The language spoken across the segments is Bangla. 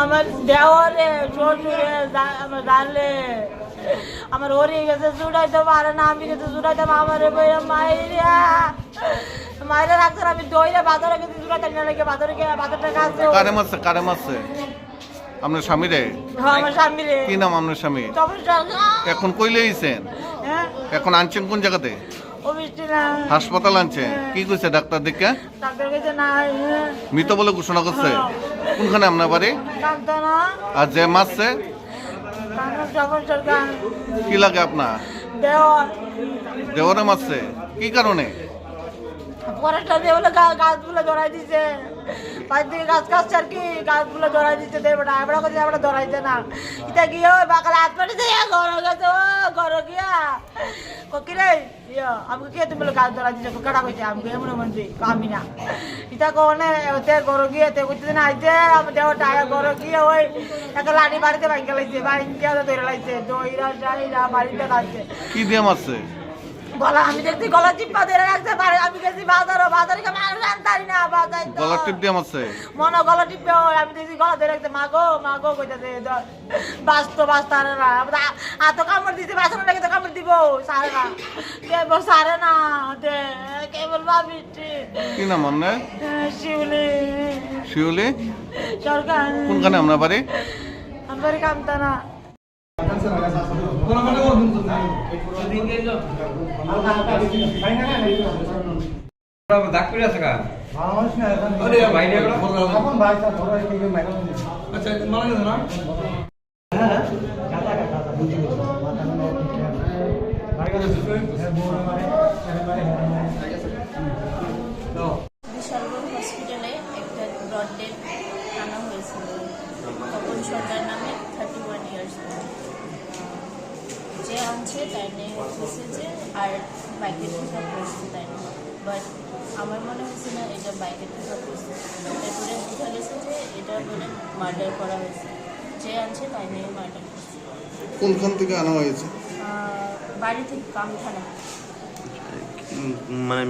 আমার দেওয়ারে শ্বশুরে আমার জানলে আমার ওরে গেছে জুড়াইতে পারে না আমি গেছে জুড়াইতে আমার মাইরা। মাইরা রাখছে আমি দইরে বাজারে গেছে জুড়াইতে না লেগে বাজারে গিয়ে বাজারটা কাছে কারে মারছে কারে মারছে আপনার স্বামী রে? হ্যাঁ আমার স্বামী রে। কি নাম আপনার স্বামী? এখন কইলে আইছেন হ্যাঁ। এখন আনছেন কোন জায়গাতে? হাসপাতাল আনছেন? কি কইছে ডাক্তার দেখে? ডাক্তার গেছে না হ্যাঁ। মৃত বলে ঘোষণা করছে? কোনখানে আপনার বাড়ি? আর যে যখন কি লাগে আপনার? দেওয়ার। মারছে কি কারণে? পরেরটা দিয়ে বলে গা- গাছগুলো ধরাই দিছে। বাইর থেকে গাছ কাটছে আর কি গাছগুলো ধরাই দিচ্ছে দেবটা আমরা কাছে আমরা ধরাইছে না। এটা গিয়ে বাকালে হাত পাঠিয়েছে ঘর গেছে ও ঘর গিয়া। কি আমাকে কে তুমি বলে গাছ ধরাই দিছে কাটা কইছে আমাকে এমন মন্ত্রী আমি না এটা কোনে তে ঘর গিয়ে তে কইতে না আইতে আমি দেও টায়া ঘর গিয়ে ওই একটা লাঠি বাড়িতে ভাঙ্গে লাইছে ভাঙ্গে ধরে লাইছে দইরা যাইরা বাড়িতে কাটছে কি দিয়ে মারছে গলা আমি দেখছি গলা চিপা ধরে রাখতে পারে আমি গেছি বাজারও বাজারে আমি মানুষ আনতারি না বাজার তো। গলার টিপ দিয়ে মারছে। মনে গলা টিপে আমি দেখছি গলা ধরে রাখতে মা গো মা গো কইতাছে বাস্ত আরে না। আত কামড় দিতে বাসন লেগে তো কামড় দিব সারে না। দেব সারে না দে কেবল ভাবিছি কি নাম আপনার? শিউলি। শিউলি? সরকার। কোনখানে আপনার বাড়ি? আমার কামতা না দাগ করে আছে কা আচ্ছা মারা গেছে না? বিশালগড় হসপিটালে একটা ব্রড ডেড আনা হয়েছিল। তপন সরকার নামে থার্টি ওয়ান ইয়ার্স যে আনছে নেই হচ্ছে আর করছে তাই বাট আমার মনে হচ্ছে না এটা বাইরে থাকা করছে এরপরে বোঝা গেছে যে এটা বলে মার্ডার করা হয়েছে। যে আনছে তাই নিয়ে মার্ডার করছে। কোনখান থেকে আনা হয়েছে? বাড়ি থেকে কামখানা। মানে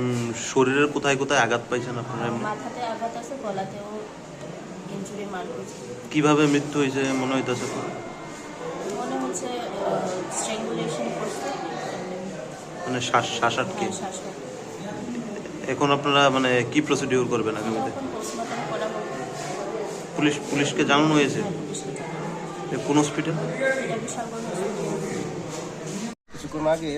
শরীরের কোথায় কোথায় আঘাত পাইছেন আপনারা? মাথাতে আঘাত আছে গলাতেও ইঞ্জুরি মার কীভাবে মৃত্যু হয়েছে মনে হইতেছে মনে হচ্ছে স্ট্রেঙ্গুলেশন করছে। মানে শ্বাস শ্বাস আটকে। হ্যাঁ, শ্বাসকষ্ট। এখন আপনারা মানে কি প্রসিডিওর করবেন আগামীতে? করা পুলিশ পুলিশকে জানানো হয়েছে? হ্যাঁ, কোন হসপিটাল কিছুক্ষণ আগে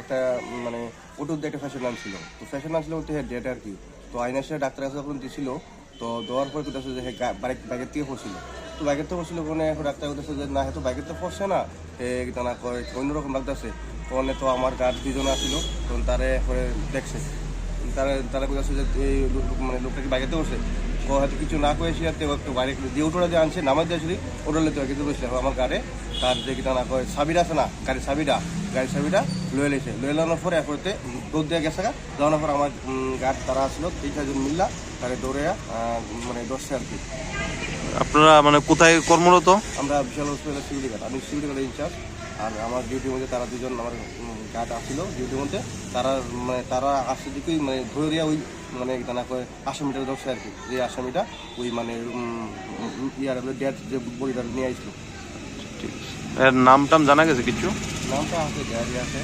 একটা মানে ওটুর একটা ফ্যাশন নাম ছিল তো ফ্যাশন নাম ছিল হচ্ছে ডেট আর কি। তো আইনার সাথে ডাক্তার কাছে যখন তো দেওয়ার পর কোথাও যে থেকে পড়ছিল। তো বাইকের থেকে পড়ছিল কোনে এখন ডাক্তার কোথাও যে না হয়তো বাইকের তো পড়ছে না। এ না কয় অন্যরকম লাগতেছে। কোনে তো আমার গার্ড দুজন আসছিল তো তারে পরে দেখছে। তারা তারা কোথাও যে এই মানে লোকটা কি বাইকেতে বসে? ও হয়তো কিছু না করে সে একটু বাইরে দিয়ে উঠোটা যে আনছে নামাজ দিয়ে আসলে ওটা লেতে কিন্তু বসলে। আমার গাড়ে তার যে কিনা না কয় সাবিরা আছে না? গাড়ি সাবিটা গাড়ি সাবিটা লয়ে লেছে লয়ে লানোর পরে এরপরে দৌড় দিয়ে গেছে গা। যাওয়ানোর পর আমার গাড়ি তারা আসলো তিন চারজন মিল্লা তাকে দৌড়ে মানে দশটা আর কি। আপনারা মানে কোথায় কর্মরত? আমরা বিশাল হসপিটালের সিকিউরিটি গার্ড আমি গার্ডের ইনচার্জ আর আমার ডিউটির মধ্যে তারা দুজন আমার গার্ড আসছিল ডিউটির মধ্যে। তারা মানে তারা আসছে দিকেই মানে ধরে দিয়ে ওই মানে না করে আসামিটা ধরছে আর কি। যে আসামিটা ওই মানে ইয়ার ডেট যে বডিটা নিয়ে আসছিল নাম টাম জানা গেছে কিছু? নামটা আছে গাড়ি আছে।